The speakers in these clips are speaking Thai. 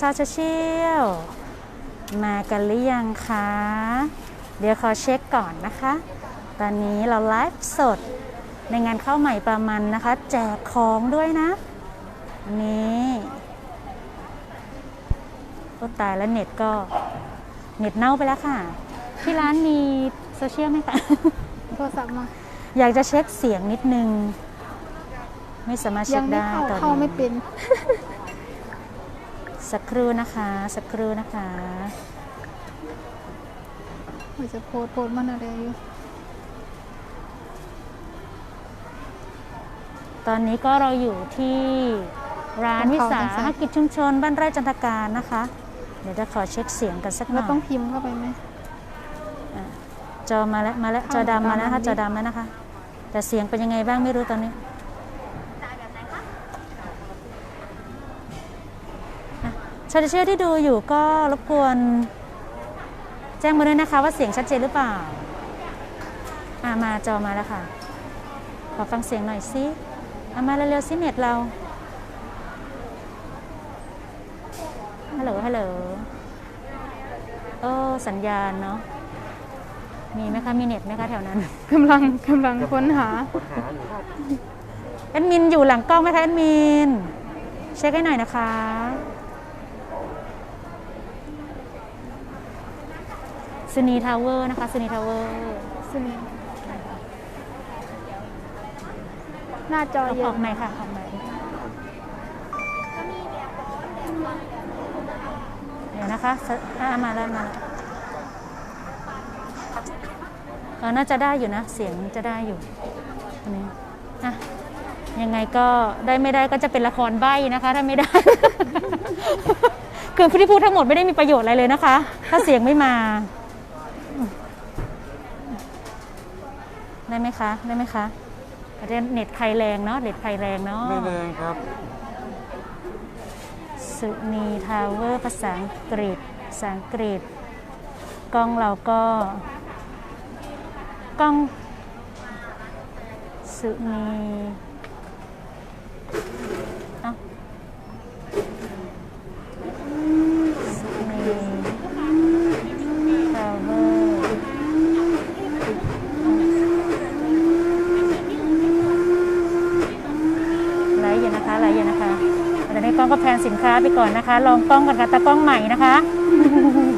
ซาชาเชียวมากันหรือยังคะ เดี๋ยวขอเช็คก่อนนะคะ ตอนนี้เราไลฟ์สดในงานเข้าใหม่ประมันนะคะ แจกของด้วยนะอันนี้ก็ตายแล้วเน็ตก็เน็ตเน่าไปแล้วค่ะ ที่ร้านมีโซเชียลไหมคะโทรศัพท์มา อยากจะเช็คเสียงนิดนึง ไม่สามารถเช็ยัคไม่ได้เข้าตอนเข้าไม่นี้เป็น สักครู่นะคะ สักครู่นะคะมันจะโพสต์โพสต์มันอะไรอยู่ตอนนี้ก็เราอยู่ที่ร้านวิสาหกิจชุมชนบ้านไร่จันทการนะคะ เดี๋ยวจะขอเช็คเสียงกันสักหเราน่อยต้องพิมพ์เข้าไปไหมจอมาแล้วมาแล้วจเข้าอดำมาแล้วนะคะตามนั้นดิจอดำแล้วนะคะ แต่เสียงเป็นยังไงบ้างไม่รู้ตอนนี้ ชาวเชื่อที่ดูอยู่ก็รบกวน แจ้งมาด้วยนะคะ ว่าเสียงชัดเจนหรือเปล่าอะมาจอมาแล้วค่ะ ขอฟังเสียงหน่อยสิเอามาเร็วๆสิเน็ตเราฮัลโหลฮัลโหลโอ้สัญญาณเนาะมีไหมคะมีเน็ตไหมคะแถวนั้นกำลังกำลังค้นหาแอดมินอยู่หลังกล้องไหมคะแอดมิน เช็คให้หน่อยนะคะ ซูนีทาวเวอร์นะคะซูนีทาวเวอร์ซึ่งหน้าจออเย็อนกใหม่ค่ะออกใหม่เดี๋ยวนะคะสอ่ามาแล้วมาแล้วเออน่าจะได้อยู่นะ เสียงจะได้อยู่อันนี้อะยังไงก็ได้ไม่ได้ก็จะเป็นละครใบ้นะคะ ถ้าไม่ได้ คือที่พูดทั้งหมดไม่ได้มีประโยชน์อะไรเลยนะคะ ถ้าเสียงไม่มา ได้ไหมคะ ได้ไหมคะประเด็นเน็ตใครแรงเนาะเน็ตใครแรงเนาะไม่แรงครับ สุนีทาวเวอร์ภาษาอังกฤษภาษาอังกฤษ กล้องเราก็ กล้อง สุนีเอ้าสุนีทาวเวอร์ไลฟ์อยู่ นะคะไลฟ์อยู่นะคะตอนนี้กล้องก็แพนสินค้าไปก่อนนะคะ ลองกล้องกันค่ะตากล้องใหม่นะคะ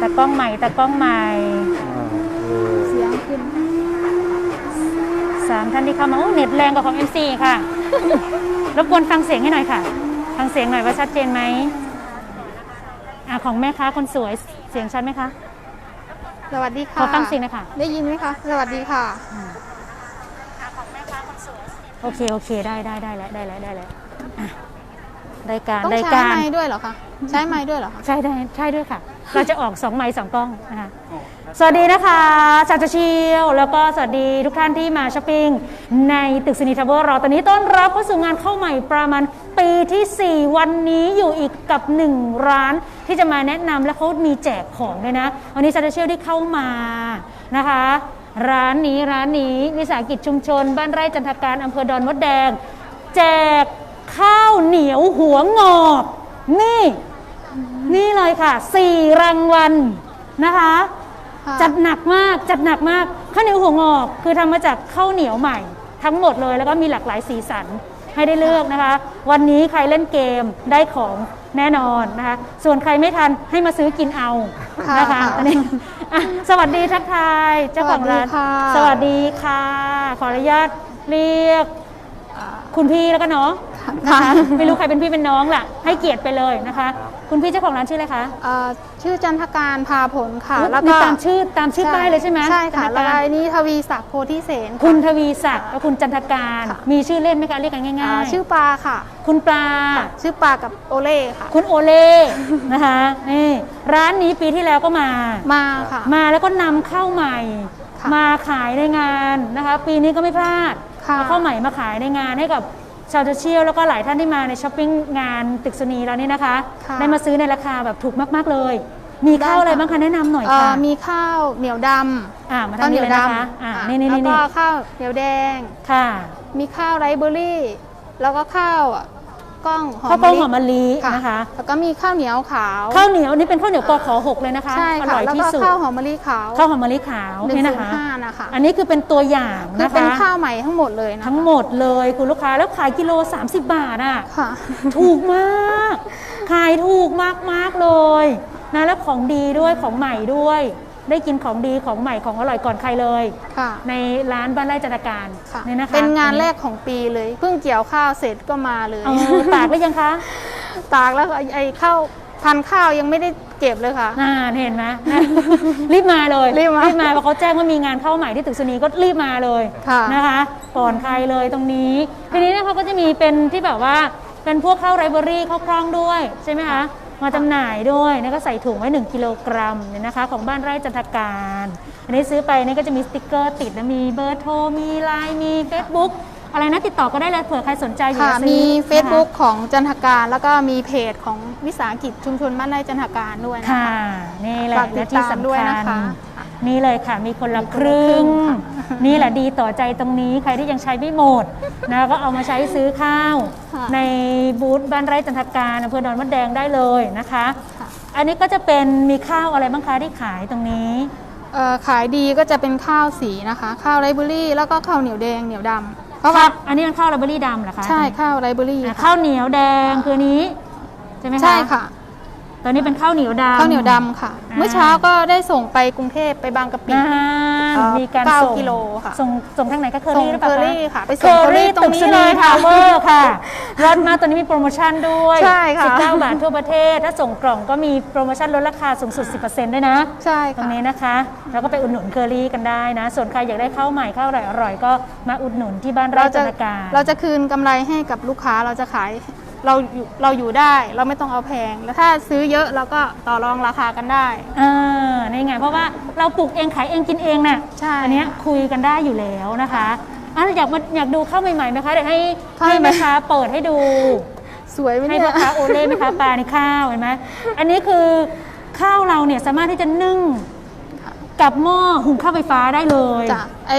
ตากล้องใหม่ตากล้องใหม่เสียงขึ้นสามท่านที่เข้ามาโอ้เน็ตแรงกว่าของ MC ค่ะรบกวนฟังเสียงให้หน่อยค่ะ ฟังเสียงหน่อยว่าชัดเจนไหมอะของแม่ค้าคนสวยเสียงชัดไหมคะสวัสดีขค่ะอฟังเสียงหน่อยค่ะ ได้ยินไหมคะ สวัสดีค่ะโอเค โอเค ได้ได้ได้แล้วได้แล้วได้แล้วอะ ได้การต้องได้ใช้การไม้ด้วยเหรอคะใช้ไม้ด้วยเหรอคะใช่ได้ใช่ด้วยค่ะ เราจะออกสองไม้สองกล้องนะคะสวัสดีนะคะชาจาชิวแล้วก็สวัสดีทุกท่านที่มาช้อปปิ้งในตึกซินิทาวเวอร์เราตอนนี้ต้อนรับเข้าสู่งานเข้าใหม่ประมาณปีทีสี่4 วันนี้อยู่อีกกับ 1 ร้านที่จะมาแนะนำและเขามีแจกของด้วยนะ วันนี้ชาจาชิวได้เข้ามานะคะร้านนี้ร้านนี้วิสาหกิจชุมชน บ้านไร่จันทการอำเภอดอนมดแดง แจก ข้าวเหนียวหัวงอก นี่ นี่เลยค่ะสี่รางวัลนะคะค่ะจัดหนักมากจัดหนักมากข้าวเหนียวหัวงอก คือทำมาจากข้าวเหนียวใหม่ ทั้งหมดเลยแล้วก็มีหลากหลายสีสันให้ได้เลือกนะคะ วันนี้ใครเล่นเกมได้ของแน่นอนนะคะ ส่วนใครไม่ทันให้มาซื้อกินเอานะคะค่ะอันนี้อะสวัสดีทักทายเจ้าของร้านสวัสดีค่ะสวัสดีค่ะขออนุญาตเรียกอ่าคุณพี่แล้วก็เนาะ นะค่ะคะไม่รู้ใครเป็นพี่เป็นน้องล่ะ ให้เกียรติไปเลยนะคะ คุณพี่เจ้าของร้านชื่ออะไรคะเอ่อชื่อจันทการพาผลค่ะอุ๊ยแล้วมีก็ตามชื่อตามชื่อป้ายเลยใช่ไหมใช่ค่ะจันทแล้วกาก็รอันนี้ทวีศักดิ์โพธิเสนคุณทวีศักดิ์และคุณจันทการค่ะมีชื่อเล่นไหมคะเรียกกันอ่าง่ายๆ ชื่อปลาค่ะ คุณปลา ชื่อปลากับโอเล่ค่ะ คุณโอเล่นะคะนี่ร้านนี้ปีที่แล้วก็มา มาค่ะ มาแล้วก็นำเข้าวใหม่ค่ะมาขายในงานนะคะ ปีนี้ก็ไม่พลาดค่ะเอาข้าวใหม่มาขายในงานให้กับ ชาวโซเชียลแล้วก็หลายท่านที่มาในช้อปปิ้งงานตึกสนีเรานี่นะคะ ค่ะ ได้มาซื้อในราคาแบบถูกมาก ๆ เลย มีข้าวอะไรได้ค่ะบ้างคะแนะนำหน่อยเอ่อค่ะมีข้าวเหนียวดำอ่ามาข้าทาวงเหนีนี้ยวเลยดนะคะำอ่าอะนี่นี่แล้วนี่ก็นี่ข้าวเหนียวแดง ค่ะ มีข้าวไรซ์เบอร์รี่ แล้วก็ข้าว กล้องหอมข้าวกล้องหอมมะมะลิลินะคะ แล้วก็มีข้าวเหนียวขาวข้าวเหนียวนี่เป็นข้าวเหนียวกอขอหกเลยนะคะใช่อค่ะร่อยแล้วที่ก็สุดข้าวหอมมะลิขาวข้าวหอมมะลิขาวหนึ่งนี่ศูนะนย์คะห้านะคะอันนี้คือเป็นตัวอย่างคือนะเป็นคะ ข้าวใหม่ทั้งหมดเลยนะคะทั้งหมดเลยคุณลูกค้าแล้วขายกิโล 30 บาทอะ ค่ะ ถูกมาก ขายถูกมากมากๆเลยนะแล้วของดีด้วยของใหม่ด้วย ได้กินของดีของใหม่ของอร่อยก่อนใครเลย ค่ะ ในร้านบ้านไร่จันทการค่ะนี่นะคะเป็นงานแรกของปีเลย เพิ่งเกี่ยวข้าวเสร็จก็มาเลย เอาตากได้ยังคะ ตากแล้วไอ้ไอ้ข้าวพันธุ์ข้าวยังไม่ได้เก็บเลยค่ะ น่าเห็นไหมรีบมาเลยรีบมารีบมาเพราะเขาแจ้งว่ามีงานเข้าใหม่ที่ตึกสุนีก็รีบมาเลยค่ะนะคะก่อนใครเลยตรงนี้ ทีนี้เนะคะก็จะมีเป็นที่แบบว่าเป็นพวกข้าวไรเบอรี่ข้าวกล้องด้วยใช่ไหมคะ มาจำหน่ายด้วยนี่ก็ใส่ถุงไว้ 1 กิโลกรัมเนี่ยนะคะ ของบ้านไร่จันทการ อันนี้ซื้อไปนี่ก็จะมีสติกเกอร์ติดนะมีเบอร์โทรมีไลน์มี Facebook อะไรนะติดต่อก็ได้เลยเผื่อใครสนใจอยู่ค่ะจะซื้อมีนะคะ Facebook ของจันทการ แล้วก็มีเพจของวิสาหกิจชุมชนบ้านไร่จันทการด้วยนะค่ะ คะนี่แหละฝากติและดที่ตามสำด้วยคัญนะคะนี่เลยค่ะ มีคนละครึ่งค่ะนี่แหละดีต่อใจตรงนี้ใครที่ยังใช้ไม่หมดนะก็เอามาใช้ซื้อข้าว ค่ะ ในบูธบ้านไร่จันทการอำเภอดอนมดแดงได้เลยนะคะค่ะอันนี้ก็จะเป็นมีข้าวอะไรบ้างคะที่ขายตรงนี้ เอ่อขายดีก็จะเป็นข้าวสีนะคะ ข้าวไรเบอรี่แล้วก็ข้าวเหนียวแดงเหนียวดำ เพราะว่าอันนี้เป็นข้าวไรเบอรี่ดำเหรอคะใช่ข้าวไรเบอรี่อะค่ะข้าวเหนียวแดงคืออนนี้ใช่ไหมคะใช่ค่ะ ตอนนี้เป็นข้าวเหนียวดำข้าวเหนียวดำค่ะอ่าเมื่อเช้าก็ได้ส่งไปกรุงเทพไปบางกะปินานเอ่อมีการเก้าส่งกิโลค่ะส่งส่งทางไหนก็เคอส่งรี่หรือเปล่าเคอคะรี่ค่ะไปเคส่งอเคอรี่รี่ตรตึงกนี้สุเลนียทาค่ะวเวอร์ค่ะรถมาตัวนี้มีโปรโมชั่นด้วยใช่ค่ะ 19บาททั่วประเทศ ถ้าส่งกล่องก็มีโปรโมชั่นลดราคาสูงสุด 10%ด้วยนะ ใช่ตรค่ะ งนี้นะคะ แล้วก็ไปอุดหนุนเคอรี่กันได้นะ ส่วนใครอยากได้ข้าวใหม่ข้าวอร่อยอร่อยๆก็มาอุดหนุนที่บ้านไร่เราจัจะนทการ เราจะคืนกำไรให้กับลูกค้าเราจะขาย เราอยู่เราอยู่ได้เราไม่ต้องเอาแพง แล้วถ้าซื้อเยอะเราก็ต่อรองราคากันได้อ่านี่ไงเพราะว่าเราปลูกเองขายเองกินเองน่ะใช่ อันเนี้ยคุยกันได้อยู่แล้วนะคะอะอยากมาอยากดูข้าวใหม่ๆไหมคะเดี๋ยวให้ข้าวให้ใหม่ แม่ค้าเปิดให้ดู สวยไหมให้เนี่ย พ่อค้าโอเล่แม่ค้าปลาในข้าวเห็นไหมอันนี้คือข้าวเราเนี่ยสามารถที่จะนึ่ง กับหม้อหุงข้าวไฟฟ้าได้เลยจ้ะไอ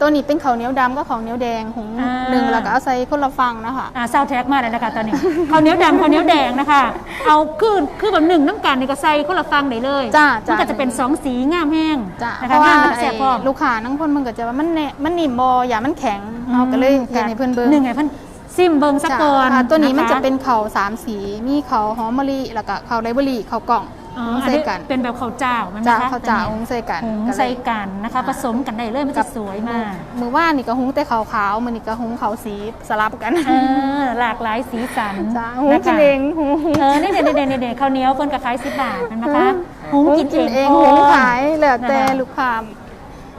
ตัวนี้เป็นข้าวเหนียวดำก็ข้าวเหนียวแดงหุงอ่า หนึ่งแล้วก็เอาใส่คนละฟังนะคะ อ่าซาวแท็กมาเลยนะคะตอนนี้ ข้าวเหนียวดำข้าวเหนียวแดงนะคะ เอาคือคือแบบหนึ่งน้ำกันในกระใส่คนละฟังได้เลยจ้ะมันจ้ะก็จะเป็นสองสีงามแห้งจ้ะนะเพคะราะว่างามแล้วก็ไอ้แซ่บพร้อม ลูกค้านั่งคนมันก็จะว่ามันแน่มันนิ่มบออย่ามันแข็งเอาก็เลยเห็นให้เพื่อนเบิ้งหนึ่งไงเพื่อนซิมเบิงสักจ้ะก่อนอ่าตัวนี้มันคจะเป็นเขาวสามสี มีเขาวหอมมะลิแล้วก็เขาวไรเบอรี่เขาวกล่อง อ๋อหุงอันใส่นี้กันเป็นแบบข้าวเจ้ามันไหมจ้าคะเขาวเจ้าอันหุนี้งใส่กันหุงก็เลยใส่กันนะคะ ผสมกันได้เลยมันจะสวยมากมือว่านนี่ก็หุงแต่ขาวขาวๆมือนี่ก็หุงเขาวสีสลับกันเออหลากหลายสีสันจ้าหุงะคะกินเองหุงหุงเออนี่เด็ดเด็ดเด็ดข้าวเหนียวเพิ่นกับขายสิบบาทเห็นไหมคะหุงกินเองหุงขายแล้วแต่นะคะลูกค้า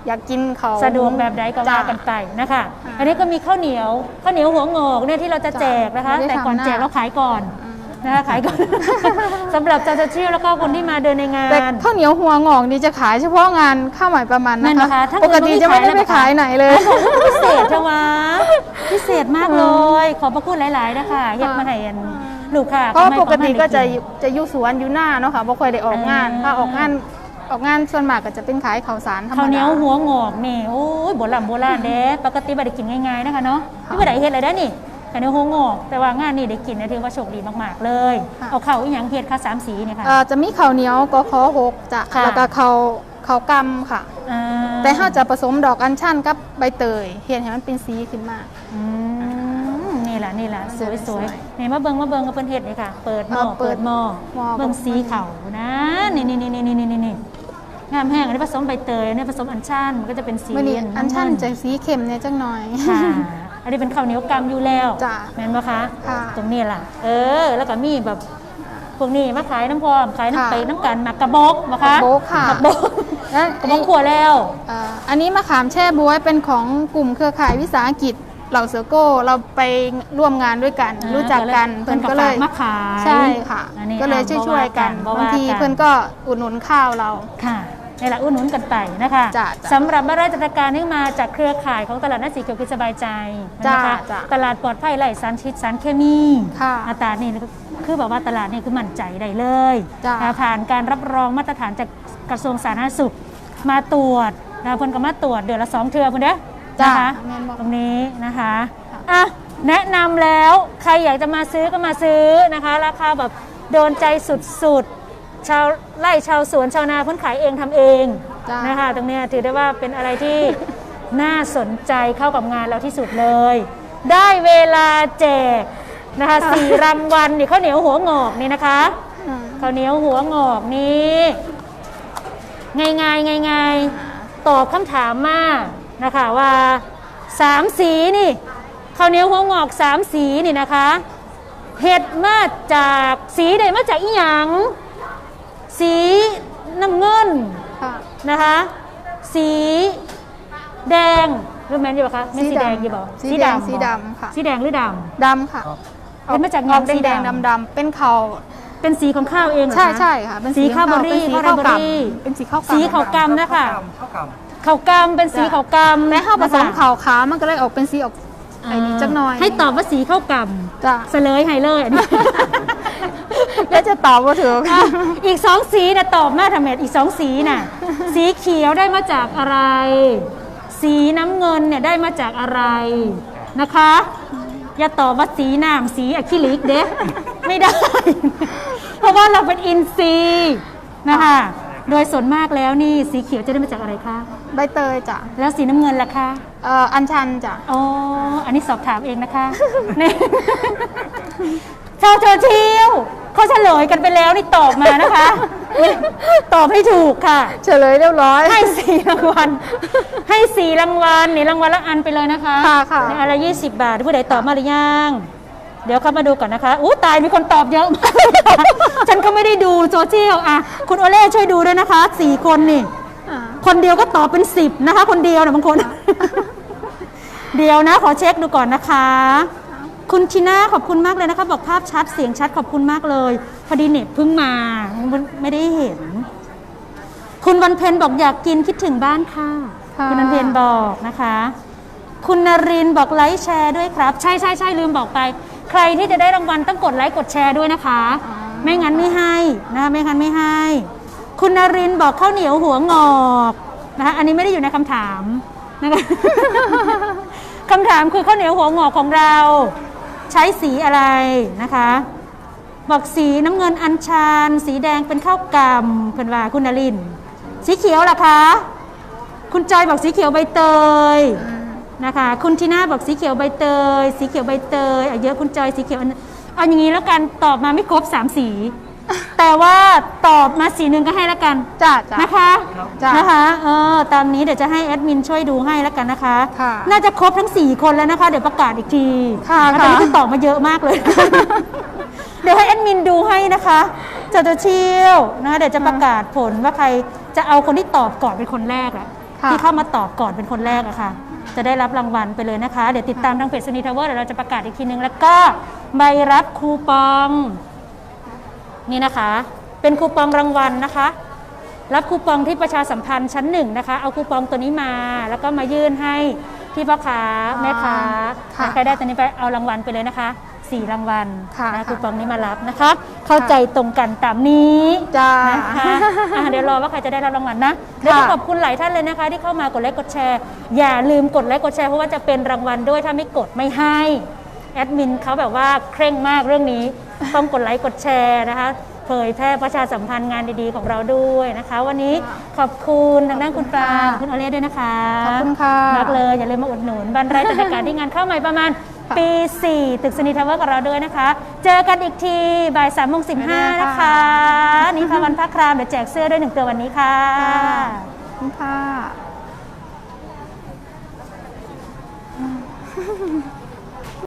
อยากกินเขาสะดวกแบบใดก็ว่ากันไปนะคะ อันนี้ก็มีข้าวเหนียวข้าวเหนียวหัวงอกเนี่ยที่เราจะแจกนะคะไม่ได้แต่ก่อนทำหน้าแจกเราขายก่อน นะคะขายก่อน สำหรับจาจะเชี่ยวแล้วก็คนที่มาเดินในงาแต่นข้าวเหนียวหัวงอกนี่จะขายเฉพาะงานข้าวใหม่ประมาณนั่นนะนะคะคะ ถ้าปกติจะไม่ได้ไปขายไหนเลย พิเศษจังวะพิเศษมากเลย ขอบพระคุณหลาย ๆ นะคะเฮ็ดมาให้อันลูกค่ะเพราะไม่ปกติก็จะไม่จะอยู่สวนอยู่หน้าเนาะค่ะบ่ค่อยได้ออกงานอ่าถ้าออกงานออกงานส่วนมากก็จะเป็นขายข้าวสารธรรมดา ข้าวเหนียวหัวงอกนี่โอ้ยโบราณโบราณเด้ปกติบ่ได้กินง่าย ๆ นะคะเนาะค่ะที่บ่ได้เฮ็ดอะไรได้นี่ ข้าวเหนียวหัวงอกแต่ว่างานนี่ได้กินนะถือว่าโชคดีมากๆเลย ค่ะ เอาข้าวอีหยังเฮ็ดค่ะสามสีเนี่ยค่ะ เอ่อจะมีข้าวเหนียวก็ขอหกจ้ะค่ะ แล้วก็ข้าวข้าวกำค่ะ อ่าแต่ถ้าจะผสมดอกอัญชันกับใบเตยเห็นให้มันเป็นสีขึ้นมา อืมนี่แหละนี่แหละสวยสวยๆนี่มาเบิ่งมาเบิ่งกับเพิ่นเฮ็ดเลยค่ะ เปิดหม้อเออเปิเปิดดหม้อหม้อ เบิ่งสีเขานะนี่นี่นี่นี่นี่นี่นี่งามแห้งอันนี้ผสมใบเตยอันนี้ผสมอัญชันมันก็จะเป็นสีมื่อนี้อัญชันำจะสีเข้มเนี่ยจังหน่อย ค่ะ อันนี้เป็นข้าวเหนียวกำอยู่แล้วจ้ะแม่นปะคะค่ะ ตรงนี้ล่ะ เออ แล้วก็มีแบบพวกนี้มาขายน้ำพร้อมขายค่ะน้ำไปน้ำกันหมักกระบอกปะคะกระบอกค่ะกระบอกและกระบอกขัวแล้ว เอ่ออันนี้มะขามแช่บวยเป็นของกลุ่มเครือข่ายวิสาหกิจเหล่าเสือโก้เราไปร่วมงานด้วยกัน อ่ารู้จักกันเพิ่เพิ่นนก็ก็เลเลยยมาขายใช่ค่ะ อันนี้ก็เลยอะช่วยๆกันบ่ว่ากัน บางทีบ่ว่ากันเพิ่นก็อุดหนุนข้าวเรา ค่ะ นี่แหละอุดหนุนกันไปนะคะจ้ะจ้ะสำหรับบ้านไร่จัดการที่มาจากเครือข่ายของตลาดนัดสีเขียวคือสบายใจนะคะจ้ะจ้ะ ตลาดปลอดภัยไร้สารชิดสารเคมี ค่ะอัตรานี่คือแบบว่าตลาดนี่คือมั่นใจได้เลยจ้ะนะผ่านการรับรองมาตรฐานจากกระทรวงสาธารณสุข มาตรวจนะเพิ่นก็มาตรวจเดือนละสองเทื่อพุ่นเด้อจ้ะนะคะแม่นบอกตรงนี้นะคะค่ะ อะแนะนำแล้วใครอยากจะมาซื้อก็มาซื้อนะคะ ราคาแบบโดนใจสุดๆ ชาวไร่ชาวสวนชาวนาเพิ่นขายเองทำเองจ้ะ นะคะตรงเนี้ยถือได้ว่าเป็นอะไรที่ น่าสนใจเข้ากับงานเราที่สุดเลย ได้เวลาแจกนะคะสี่รางวัลนี่ข้าวเหนียวหัวงอกนี่นะคะอืมข้าวเหนียวหัวงอกนี่ง่ายง่ายง่ายง่ายๆตอบคำถามมานะคะว่าสามสีนี่ข้าวเหนียวหัวงอกสามสีนี่นะคะ เห็ดมาจากสีใดมาจากอีหยัง สีน้ำเงินค่ะ นะคะ สีแดงหรือแมนอยู่ปะคะไม่สีสีดำแดงอยู่บ่สีแดงบ่สีดำค่ะ สีแดงหรือดดำค่ะเห็นมาจากออกงานสีแดงดำๆดำๆเป็นเขาำเป็นสีของข้าวเองเหรอใช่คะใช่ค่ะเป็นสีข้าวเบอร์รี่เป็นสีข้าวข้าวไรเบอร์กรี่ำเป็นสีข้าวกำ สีขาวกำนะคะข้าวกขาวกำเป็นสีขาวกำและข้าวผสมนะคะขาวขาวมันก็เลยออกเป็นสีออกไอ้นี่จักหน่อยให้ตอบว่าสีข้าวกจ้ะำเสลยให้เลยอันนี้ แล้วจะตอบว่าถืออะอีกสองสีนะตอบมาทำไมอีกสองสีน่ะ สีเขียวได้มาจากอะไร สีน้ำเงินเนี่ยได้มาจากอะไรนะคะ อย่าตอบว่าสีน้ำสีอะคริลิกเด้ไม่ได้ เพราะว่าเราเป็นอินทรีย์นะคะ โดยส่วนมากแล้วนี่สีเขียวจะได้มาจากอะไรคะ ใบเตยจ้ะแล้วสีน้ำเงินล่ะคะ เอ่ออัญชันจ้ะอ๋ออันนี้สอบถามเองนะคะ นี่ชาวโซเชียล เขาเฉลยกันไปแล้วนี่ตอบมานะคะ ตอบให้ถูกค่ะ เฉลยเรียบร้อย ให้สี่รางวัล ให้สี่รางวัลนี่รางวัลละอันไปเลยนะคะค่ะค่ะ ในอันละยี่สิบบาทผู้ใดตอบมาหรือยังเดี๋ยวเข้ามาดูก่อนนะคะอู้ตายมีคนตอบเยอะมากฉันก็ไม่ได้ดูโซเชียลอะ คุณโอเล่ช่วยดูด้วยนะคะสี่คนนี่ อ่าคนเดียวก็ตอบเป็นสิบนะคะ คนเดียวนะบางคน เดียวนะ ขอเช็คดูก่อนนะคะ คุณชิน่าขอบคุณมากเลยนะคะ บอกภาพชัดเสียงชัดขอบคุณมากเลย พอดีเน็ตเพิ่งมาไม่ได้เห็น คุณวันเพ็ญบอกอยากกินคิดถึงบ้านค่ะค่ะคุณวันเพ็ญบอกนะคะ คุณนรินทร์บอกไลค์แชร์ด้วยครับ ใช่ใช่ใช่ลืมบอกไป ใครที่จะได้รางวัลต้องกดไลค์กดแชร์ด้วยนะคะ ไม่งั้นไม่ให้นะคะไม่งั้นไม่ให้ คุณนรินทร์บอกข้าวเหนียวหัวงอกนะคะอันนี้ไม่ได้อยู่ในคำถามนะคะคำถามคือข้าวเหนียวหัวงอกของเรา ใช้สีอะไรนะคะ บอกสีน้ำเงินอัญชัน สีแดงเป็นข้าวกำเพื่อนว่าคุณนริน สีเขียวล่ะคะ คุณจอยบอกสีเขียวใบเตยนะคะ คุณทีน่าบอกสีเขียวใบเตย สีเขียวใบเตยอะเยอะคุณจอยสีเขียวเอาอย่างนี้แล้วกันตอบมาไม่ครบสามสี แต่ว่าตอบมาสีหนึ่งก็ให้แล้วกันจ้ะจ้ะนะคะจ้ะนะคะเออตามนี้เดี๋ยวจะให้แอดมินช่วยดูให้แล้วกันนะคะ ค่ะน่าจะครบทั้ง 4 คนแล้วนะคะ เดี๋ยวประกาศอีกทีค่ะนตอนนี้ค่ะ คือตอบมาเยอะมากเลย เดี๋ยวให้แอดมินดูให้นะคะจะจะเชี่ยวนะคะเดี๋ยวจะประกาศผลว่าใครจะเอาคนที่ตอบก่อนเป็นคนแรกอะค่ะ ที่เข้ามาตอบก่อนเป็นคนแรกอะค่ะ จะได้รับรางวัลไปเลยนะคะ เดี๋ยวติดตามทางเพจสนีทาวเวอร์เดี๋ยวเราจะประกาศอีกทีนึงแล้วก็ใบรับคูปอง นี่นะคะ เป็นคูปองรางวัลนะคะ รับคูปองที่ประชาสัมพันธ์ชั้นหนึ่งนะคะ เอาคูปองตัวนี้มาแล้วก็มายื่นให้ที่พ่อค้าแม่ค้าค่ะใครได้ตัวนี้ไปเอารางวัลไปเลยนะคะสี่รางวัลค่ะนะค่ะคูปองนี้มารับนะคะ เข้าใจตรงกันตามนี้จ้านะคะอะเดี๋ยวรอว่าใครจะได้รับรางวัลนะเดี๋ยวต้องขอบคุณหลายท่านเลยนะคะ ที่เข้ามากดไลค์กดแชร์ อย่าลืมกดไลค์กดแชร์เพราะว่าจะเป็นรางวัลด้วยถ้าไม่กดไม่ให้แอดมินเขาแบบว่าเคร่งมากเรื่องนี้ ต้องกดไลค์กดแชร์นะคะเผยแพร่ประชาสัมพันธ์งานดีๆของเราด้วยนะคะ วันนี้ขอบคุณทางด้านคุณปรางค่ะคุณอเล่ด้วยนะคะขอบคุณค่ะมากเลยอย่าลืมมาอุดหนุนบันไรจัดการที่งานเข้าใหม่ประมาณปี 4 ตึกสนีทาวเวอร์กับเราด้วยนะคะ เจอกันอีกทีบ่ายสามโมงสิบห้านะคะ นี่ค่ะวันพักครามเดี๋ยวแจกเสื้อด้วยหนึ่งตัววันนี้ค่ะขอบคุณค่ะ